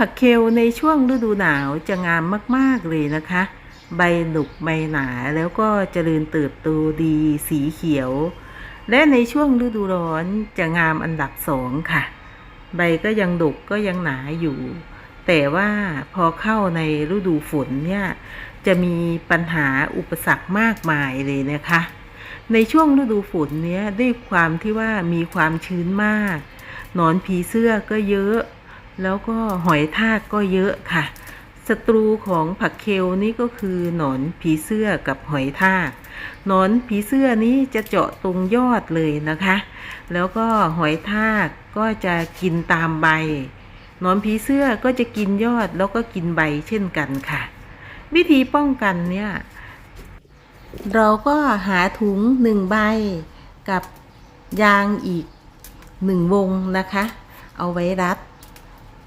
ผักเคลในช่วงฤดูหนาวจะงามมาก ๆ เลยนะคะ ใบหนุกใบหนาแล้วก็เจริญเติบโตดีสีเขียว และในช่วงฤดูร้อนจะงามอันดับสองค่ะ ใบก็ยังดกก็ยังหนาอยู่ แต่ว่าพอเข้าในฤดูฝนเนี่ยจะมีปัญหาอุปสรรคมากมายเลยนะคะ ในช่วงฤดูฝนเนี้ยด้วยความที่ว่ามีความชื้นมาก หนอนผีเสื้อก็เยอะ แล้วก็หอยทากก็เยอะค่ะศัตรูของผักเคลนี่ก็คือหนอนผีเสื้อกับหอยทากหนอนผีเสื้อนี้จะเจาะตรงยอดเลยนะคะ แล้วก็หอยทากก็จะกินตามใบหนอนผีเสื้อก็จะกินยอดแล้วก็กินใบเช่นกันค่ะ วิธีป้องกันเนี่ยเราก็หาถุงหนึ่งใบกับยางอีกหนึ่งวงนะคะ เอาไว้รัด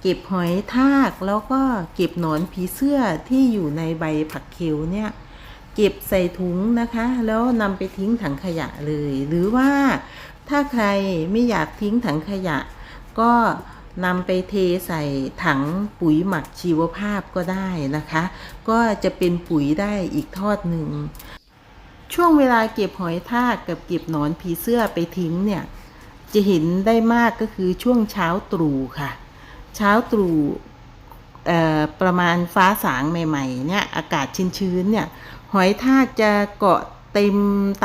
เก็บหอยทากแล้วก็เก็บหนอนผีเสื้อที่อยู่ในใบผักเขียวเนี่ย เก็บใส่ถุงนะคะ แล้วนำไปทิ้งถังขยะเลย หรือว่าถ้าใครไม่อยากทิ้งถังขยะ ก็นำไปเทใส่ถังปุ๋ยหมักชีวภาพก็ได้นะคะ ก็จะเป็นปุ๋ยได้อีกทอดหนึ่ง ช่วงเวลาเก็บหอยทากกับเก็บหนอนผีเสื้อไปทิ้งเนี่ย จะเห็นได้มากก็คือช่วงเช้าตรู่ค่ะ เช้าตรู่ประมาณฟ้าสางใหม่ ๆ เนี่ย อากาศชื้นๆเนี่ย หอยทากจะเกาะเต็ม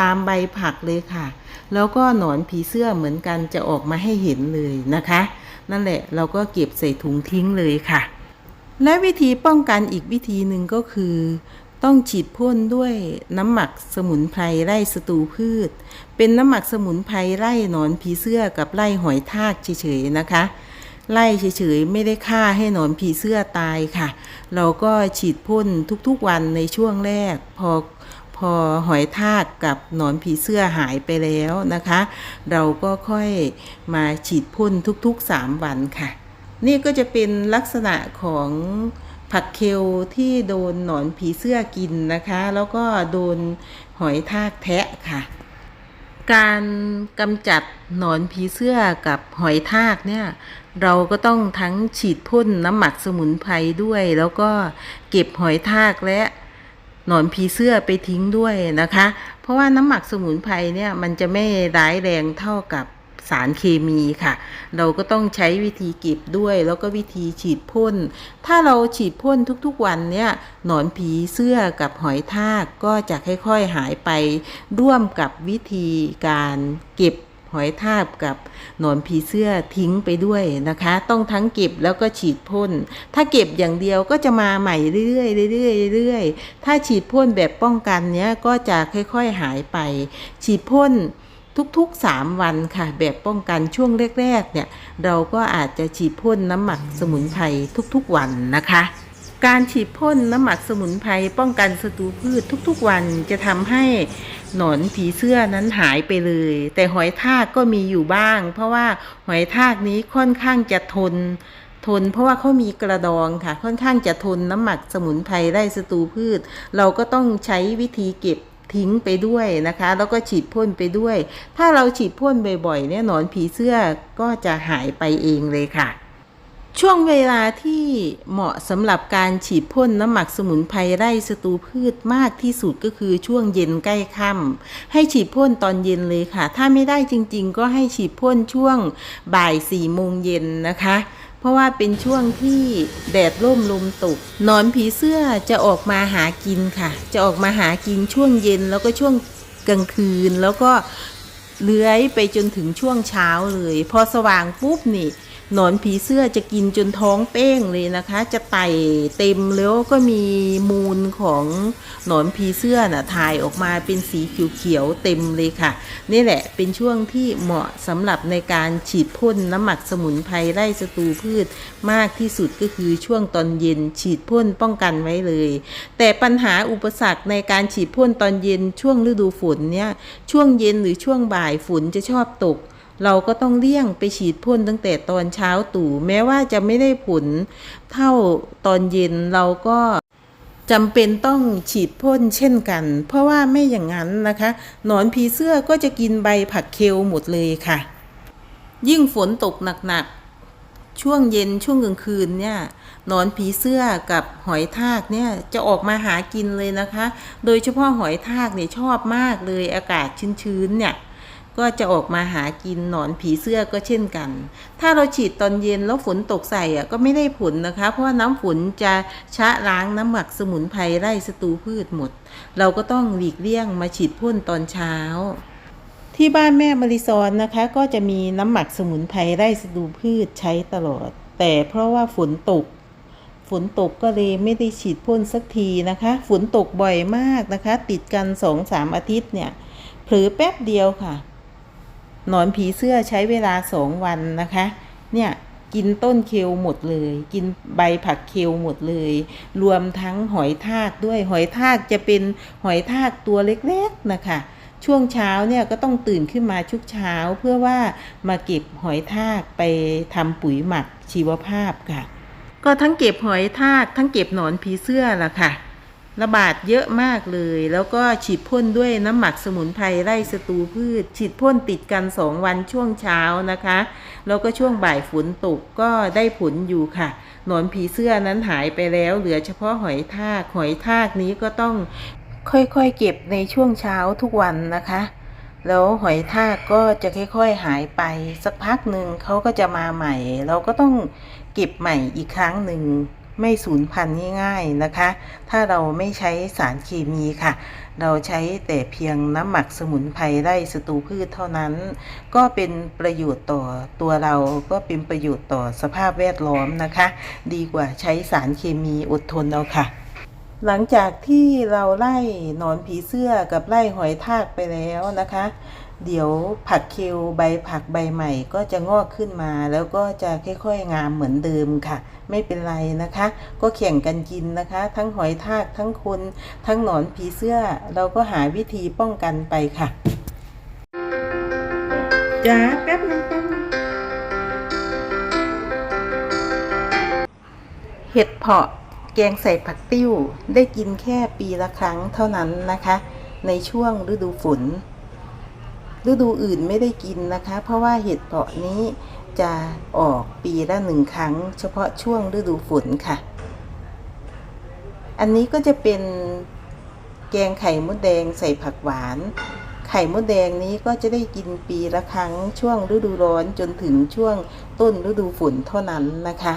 ตามใบผักเลยค่ะ แล้วก็หนอนผีเสื้อเหมือนกันจะออกมาให้เห็นเลยนะคะ นั่นแหละเราก็เก็บใส่ถุงทิ้งเลยค่ะ และวิธีป้องกันอีกวิธีหนึ่งก็คือ ต้องฉีดพ่นด้วยน้ำหมักสมุนไพรไล่ศัตรูพืช เป็นน้ำหมักสมุนไพรไล่หนอนผีเสื้อกับไล่หอยทากเฉยๆนะคะ ไล่เฉยๆ ไม่ได้ฆ่าให้หนอนผีเสื้อตายค่ะ เราก็ฉีดพ่นทุกๆวันในช่วงแรก พอพอหอยทากกับหนอนผีเสื้อหายไปแล้วนะคะ เราก็ค่อยมาฉีดพ่นทุกๆ 3 วันค่ะ นี่ก็จะเป็นลักษณะของผักเคลที่โดนหนอนผีเสื้อกินนะคะ แล้วก็โดนหอยทากแทะค่ะ การกำจัดหนอนผีเสื้อกับหอยทากเนี่ย เราก็ต้องทั้งฉีดพ่นน้ำหมักสมุนไพรด้วย แล้วก็เก็บหอยทากและหนอนผีเสื้อไปทิ้งด้วยนะคะ เพราะว่าน้ำหมักสมุนไพรเนี่ยมันจะไม่ร้ายแรงเท่ากับสารเคมีค่ะ เราก็ต้องใช้วิธีเก็บด้วย แล้วก็วิธีฉีดพ่น ถ้าเราฉีดพ่นทุกๆวันเนี่ยหนอนผีเสื้อกับหอยทากก็จะค่อยๆหายไปร่วมกับวิธีการเก็บ หอยทากกับหนอนผีเสื้อทิ้งไปด้วยนะคะ ต้องทั้งเก็บแล้วก็ฉีดพ่น ถ้าเก็บอย่างเดียวก็จะมาใหม่เรื่อยๆเรื่อยๆเรื่อยๆถ้าฉีดพ่นแบบป้องกันเนี้ยก็จะค่อยๆหายไป ฉีดพ่นทุกๆ 3 วันค่ะ แบบป้องกันช่วงแรก ๆ เนี่ย เราก็อาจจะฉีดพ่นน้ำหมักสมุนไพรทุกๆวันนะคะ การฉีดพ่นน้ำหมักสมุนไพรป้องกันศัตรูพืชทุกๆวันจะทำให้หนอนผีเสื้อนั้นหายไปเลย แต่หอยทากก็มีอยู่บ้าง เพราะว่าหอยทากนี้ค่อนข้างจะทน ทน เพราะว่าเขามีกระดองค่ะ ค่อนข้างจะทนน้ำหมักสมุนไพรไล่ศัตรูพืช เราก็ต้องใช้วิธีเก็บทิ้งไปด้วยนะคะ แล้วก็ฉีดพ่นไปด้วย ถ้าเราฉีดพ่นบ่อยๆเนี่ยหนอนผีเสื้อก็จะหายไปเองเลยค่ะ ช่วงเวลาที่เหมาะสำหรับการฉีดพ่นน้ำหมักสมุนไพรไร่ศัตรูพืชมากที่สุดก็คือช่วงเย็นใกล้ค่ำให้ฉีดพ่นตอนเย็นเลยค่ะ ถ้าไม่ได้จริงๆ ก็ให้ฉีดพ่นช่วงบ่ายสี่โมงเย็นนะคะ เพราะว่าเป็นช่วงที่แดดร่มลมตกนอนผีเสื้อจะออกมาหากินค่ะ จะออกมาหากินช่วงเย็นแล้วก็ช่วงกลางคืนแล้วก็เลื้อยไปจนถึงช่วงเช้าเลย พอสว่างปุ๊บนี่ หนอนผีเสื้อจะกินจนท้องเป้งเลยนะคะ จะไต่เต็มแล้วก็มีมูลของหนอนผีเสื้อน่ะถ่ายออกมาเป็นสีเขียวๆเต็มเลยค่ะ นี่แหละเป็นช่วงที่เหมาะสำหรับในการฉีดพ่นน้ำหมักสมุนไพรไล่ศัตรูพืช มากที่สุดก็คือช่วงตอนเย็นฉีดพ่นป้องกันไว้เลย แต่ปัญหาอุปสรรคในการฉีดพ่นตอนเย็นช่วงฤดูฝนเนี่ยช่วงเย็นหรือช่วงบ่ายฝนจะชอบตก เราก็ต้องเลี่ยงไปฉีดพ่นตั้งแต่ตอนเช้าตู่แม้ว่าจะไม่ได้ผลเท่าตอนเย็นเราก็จำเป็นต้องฉีดพ่นเช่นกัน เพราะว่าไม่อย่างนั้นนะคะหนอนผีเสื้อก็จะกินใบผักเคลหมดเลยค่ะ ยิ่งฝนตกหนักๆ ช่วงเย็นช่วงกลางคืนเนี่ยหนอนผีเสื้อกับหอยทากเนี่ยจะออกมาหากินเลยนะคะ โดยเฉพาะหอยทากเนี่ยชอบมากเลยอากาศชื้นๆเนี่ย ก็จะออกมาหากินหนอนผีเสื้อก็เช่นกัน ถ้าเราฉีดตอนเย็นแล้วฝนตกใส่อะก็ไม่ได้ผลนะคะ เพราะว่าน้ำฝนจะชะล้างน้ำหมักสมุนไพรไล่ศัตรูพืชหมด เราก็ต้องหลีกเลี่ยงมาฉีดพ่นตอนเช้าที่บ้านแม่มาริซอนนะคะ ก็จะมีน้ำหมักสมุนไพรไร่ศัตรูพืชใช้ตลอด แต่เพราะว่าฝนตก ฝนตกก็เลยไม่ได้ฉีดพ่นสักทีนะคะ ฝนตกบ่อยมากนะคะ ติดกันสองสามอาทิตย์เนี่ยเผลอแป๊บเดียวค่ะ หนอนผีเสื้อใช้เวลาสองวันนะคะ เนี่ยกินต้นเคลหมดเลย กินใบผักเคลหมดเลย รวมทั้งหอยทากด้วยหอยทากจะเป็นหอยทากตัวเล็กๆนะคะช่วงเช้าเนี่ยก็ต้องตื่นขึ้นมาทุกเช้าเพื่อว่ามาเก็บหอยทากไปทำปุ๋ยหมักชีวภาพค่ะ ก็ทั้งเก็บหอยทากทั้งเก็บหนอนผีเสื้อล่ะค่ะ ระบาดเยอะมากเลย แล้วก็ฉีดพ่นด้วยน้ำหมักสมุนไพรไล่ศัตรูพืช ฉีดพ่นติดกันสองวันช่วงเช้านะคะ แล้วก็ช่วงบ่ายฝนตกก็ได้ผลอยู่ค่ะ หนอนผีเสื้อนั้นหายไปแล้ว เหลือเฉพาะหอยทาก หอยทากนี้ก็ต้องค่อยๆเก็บในช่วงเช้าทุกวันนะคะ แล้วหอยทากก็จะค่อยๆหายไป สักพักหนึ่งเขาก็จะมาใหม่ เราก็ต้องเก็บใหม่อีกครั้งหนึ่ง ไม่สูญพันธุ์ง่ายๆนะคะ ถ้าเราไม่ใช้สารเคมีค่ะ เราใช้แต่เพียงน้ำหมักสมุนไพรไร่ศัตรูพืชเท่านั้น ก็เป็นประโยชน์ต่อตัวเราก็เป็นประโยชน์ต่อสภาพแวดล้อมนะคะ ดีกว่าใช้สารเคมีอดทนเอาค่ะหลังจากที่เราไล่หนอนผีเสื้อกับไล่หอยทากไปแล้วนะคะ เดี๋ยวผักเคลใบผักใบใหม่ก็จะงอกขึ้นมา แล้วก็จะค่อยๆงามเหมือนเดิมค่ะ ไม่เป็นไรนะคะ ก็แข่งกันกินนะคะ ทั้งหอยทากทั้งคนทั้งหนอนผีเสื้อ เราก็หาวิธีป้องกันไปค่ะจ้าแป๊บนึงแป๊บนึงเห็ดเพาะแกงใส่ผักติ้ว ได้กินแค่ปีละครั้งเท่านั้นนะคะ ในช่วงฤดูฝน ฤดูอื่นไม่ได้กินนะคะ เพราะว่าเห็ดเผาะนี้จะออกปีละหนึ่งครั้ง เฉพาะช่วงฤดูฝนค่ะ อันนี้ก็จะเป็นแกงไข่มดแดงใส่ผักหวาน ไข่มดแดงนี้ก็จะได้กินปีละครั้งช่วงฤดูร้อนจนถึงช่วงต้นฤดูฝนเท่านั้นนะคะ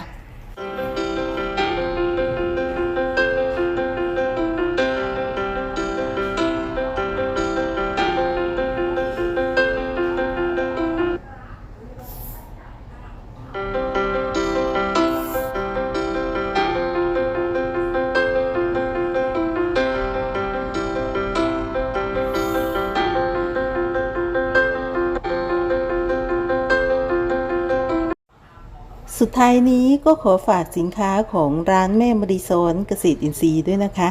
สุดท้ายนี้ก็ขอฝากสินค้าของร้านแม่มริซอนเกษตรอินทรีย์ด้วยนะคะ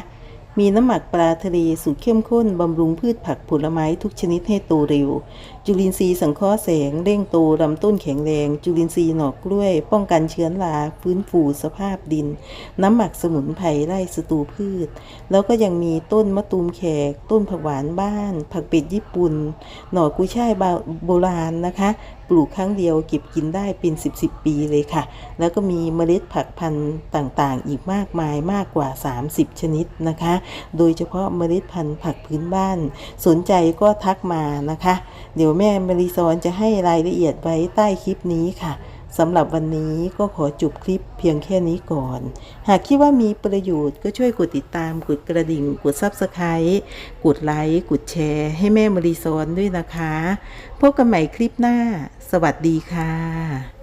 มีน้ำหมักปลาทะเลสูตรเข้มข้นบำรุงพืชผักผลไม้ทุกชนิดให้โตเร็ว จุลินทรีย์สังเคราะห์แสงเร่งโตลำต้นแข็งแรง จุลินทรีย์หนอกกล้วย ป้องกันเชื้อราฟื้นฟูสภาพดิน น้ำหมักสมุนไพรไล่ศัตรูพืช แล้วก็ยังมีต้นมะตูมแขก ต้นผักหวานบ้าน ผักเป็ดญี่ปุ่น หน่อกุ้ยช่ายโบราณนะคะ ปลูกครั้งเดียวเก็บกินได้เป็น 10บสปีเลยค่ะ แล้วก็มีเมล็ดผักพันธุ์ต่างๆ อีกมากมายมากกว่า 30 ชนิดนะคะ โดยเฉพาะเมล็ดพันธุ์ผักพื้นบ้าน สนใจก็ทักมานะคะ เดี๋ยวแม่มารีซอนจะให้รายละเอียดไว้ใต้คลิปนี้ค่ะสำหรับวันนี้ก็ขอจบคลิปเพียงแค่นี้ก่อน หากคิดว่ามีประโยชน์ก็ช่วยกดติดตาม กดกระดิ่ง กด Subscribe กดไลค์ กดแชร์ ให้แม่มารีซอนด้วยนะคะ พบกันใหม่คลิปหน้า สวัสดีค่ะ